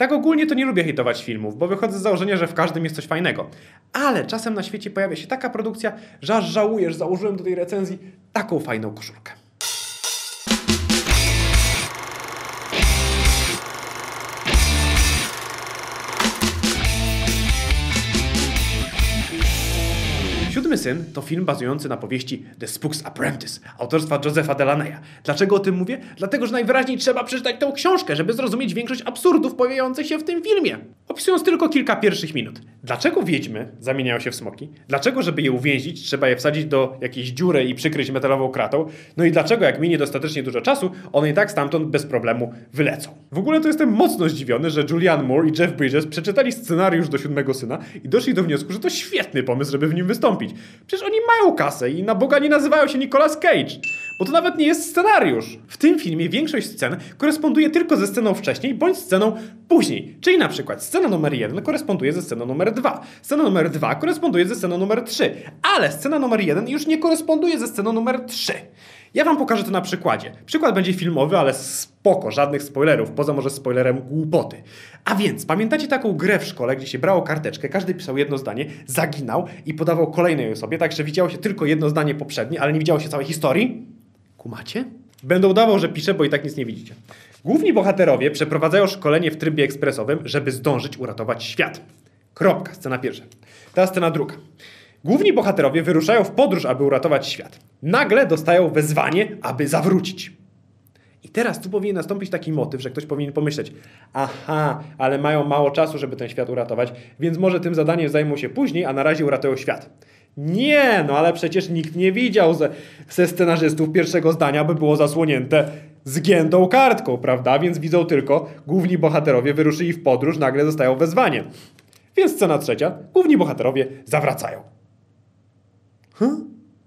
Tak ogólnie to nie lubię hejtować filmów, bo wychodzę z założenia, że w każdym jest coś fajnego. Ale czasem na świecie pojawia się taka produkcja, że aż żałuję, że założyłem do tej recenzji taką fajną koszulkę. Siódmy Syn to film bazujący na powieści The Spook's Apprentice autorstwa Josepha Delaney'a. Dlaczego o tym mówię? Dlatego, że najwyraźniej trzeba przeczytać tę książkę, żeby zrozumieć większość absurdów pojawiających się w tym filmie. Opisując tylko kilka pierwszych minut. Dlaczego wiedźmy zamieniają się w smoki? Dlaczego, żeby je uwięzić, trzeba je wsadzić do jakiejś dziury i przykryć metalową kratą? No i dlaczego, jak minie dostatecznie dużo czasu, one i tak stamtąd bez problemu wylecą? W ogóle to jestem mocno zdziwiony, że Julianne Moore i Jeff Bridges przeczytali scenariusz do Siódmego Syna i doszli do wniosku, że to świetny pomysł, żeby w nim wystąpić. Przecież oni mają kasę i na Boga nie nazywają się Nicolas Cage. Bo to nawet nie jest scenariusz. W tym filmie większość scen koresponduje tylko ze sceną wcześniej bądź sceną później. Czyli na przykład scena numer 1 koresponduje ze sceną numer 2. Scena numer 2 koresponduje ze sceną numer 3. Ale scena numer 1 już nie koresponduje ze sceną numer 3. Ja wam pokażę to na przykładzie. Przykład będzie filmowy, ale spoko, żadnych spoilerów, poza może spoilerem głupoty. A więc, pamiętacie taką grę w szkole, gdzie się brało karteczkę, każdy pisał jedno zdanie, zaginał i podawał kolejnej osobie, tak że widziało się tylko jedno zdanie poprzednie, ale nie widziało się całej historii? Kumacie? Będę udawał, że piszę, bo i tak nic nie widzicie. Główni bohaterowie przeprowadzają szkolenie w trybie ekspresowym, żeby zdążyć uratować świat. Kropka, scena pierwsza. Teraz scena druga. Główni bohaterowie wyruszają w podróż, aby uratować świat. Nagle dostają wezwanie, aby zawrócić. I teraz tu powinien nastąpić taki motyw, że ktoś powinien pomyśleć: aha, ale mają mało czasu, żeby ten świat uratować, więc może tym zadaniem zajmą się później, a na razie uratują świat. Nie, no ale przecież nikt nie widział ze, ze scenarzystów pierwszego zdania, by było zasłonięte zgiętą kartką, prawda? Więc widzą tylko, główni bohaterowie wyruszyli w podróż, nagle dostają wezwanie. Więc scena trzecia, główni bohaterowie zawracają. Huh?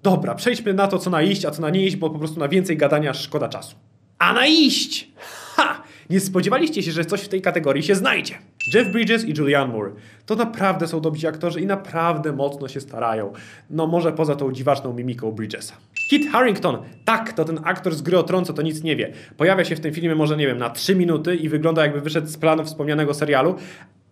Dobra, przejdźmy na to, co na iść, a co na nie iść, bo po prostu na więcej gadania szkoda czasu. A na iść! Ha! Nie spodziewaliście się, że coś w tej kategorii się znajdzie. Jeff Bridges i Julianne Moore. To naprawdę są dobrzy aktorzy i naprawdę mocno się starają. No może poza tą dziwaczną mimiką Bridgesa. Kit Harrington, tak, to ten aktor z gry o tron, co to nic nie wie. Pojawia się w tym filmie może, nie wiem, na 3 minuty i wygląda jakby wyszedł z planu wspomnianego serialu,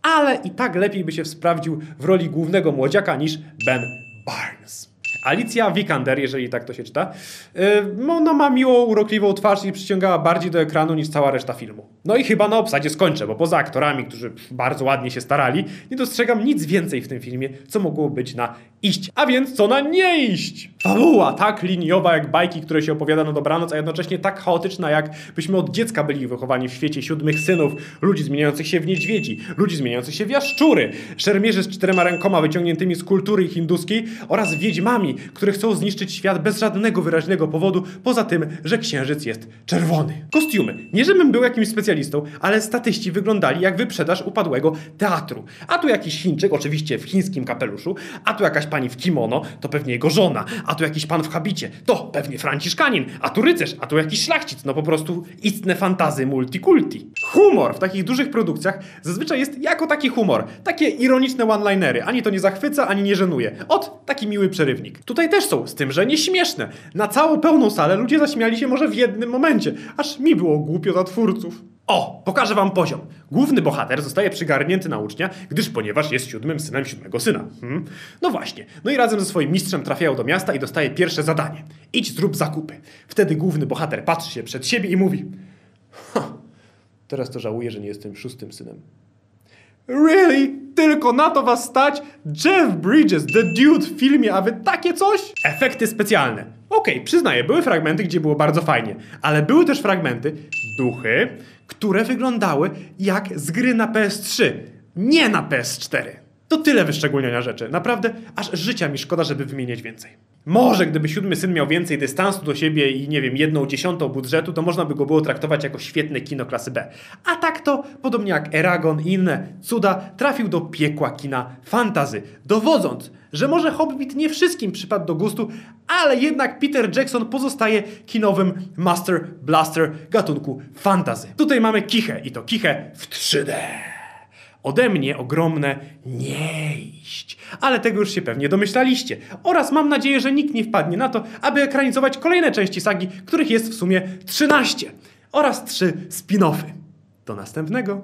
ale i tak lepiej by się sprawdził w roli głównego młodziaka niż Ben Barnes. Alicja Vikander, jeżeli tak to się czyta, yy, ona ma miłą, urokliwą twarz i przyciągała bardziej do ekranu niż cała reszta filmu. No i chyba na obsadzie skończę, bo poza aktorami, którzy bardzo ładnie się starali, nie dostrzegam nic więcej w tym filmie, co mogło być na iść. A więc co na nie iść? Fabuła tak liniowa jak bajki, które się opowiada na dobranoc, a jednocześnie tak chaotyczna, jak byśmy od dziecka byli wychowani w świecie siódmych synów, ludzi zmieniających się w niedźwiedzi, ludzi zmieniających się w jaszczury, szermierzy z czterema rękoma wyciągniętymi z kultury hinduskiej oraz wiedźmami, które chcą zniszczyć świat bez żadnego wyraźnego powodu, poza tym, że księżyc jest czerwony. Kostiumy. Nie żebym był jakimś specjalistą, ale statyści wyglądali jak wyprzedaż upadłego teatru. A tu jakiś Chińczyk, oczywiście w chińskim kapeluszu, a tu jakaś pani w kimono, to pewnie jego żona, a tu jakiś pan w habicie, to pewnie franciszkanin, a tu rycerz, a tu jakiś szlachcic, no po prostu istne fantazy multikulti. Humor w takich dużych produkcjach zazwyczaj jest jako taki humor, takie ironiczne one-linery, ani to nie zachwyca, ani nie żenuje. Ot, taki miły przerywnik. Tutaj też są, z tym, że nieśmieszne. Na całą pełną salę ludzie zaśmiali się może w jednym momencie, aż mi było głupio za twórców. O, pokażę wam poziom. Główny bohater zostaje przygarnięty na ucznia, gdyż ponieważ jest siódmym synem siódmego syna. Hmm? No właśnie. No i razem ze swoim mistrzem trafiają do miasta i dostaje pierwsze zadanie. Idź, zrób zakupy. Wtedy główny bohater patrzy się przed siebie i mówi ha, teraz to żałuję, że nie jestem szóstym synem. Really? Tylko na to was stać? Jeff Bridges, The Dude w filmie, a wy takie coś? Efekty specjalne. Okej, okay, przyznaję, były fragmenty, gdzie było bardzo fajnie, ale były też fragmenty, duchy, które wyglądały jak z gry na PS3, nie na PS4. To tyle wyszczególniania rzeczy. Naprawdę, aż życia mi szkoda, żeby wymieniać więcej. Może gdyby siódmy syn miał więcej dystansu do siebie i nie wiem, jedną dziesiątą budżetu, to można by go było traktować jako świetne kino klasy B. A tak to, podobnie jak Eragon i inne cuda, trafił do piekła kina fantazy, dowodząc, że może Hobbit nie wszystkim przypadł do gustu, ale jednak Peter Jackson pozostaje kinowym Master Blaster gatunku fantazy. Tutaj mamy kichę i to kichę w 3D. Ode mnie ogromne nie iść. Ale tego już się pewnie domyślaliście. Oraz mam nadzieję, że nikt nie wpadnie na to, aby ekranizować kolejne części sagi, których jest w sumie 13. Oraz trzy spin-offy. Do następnego.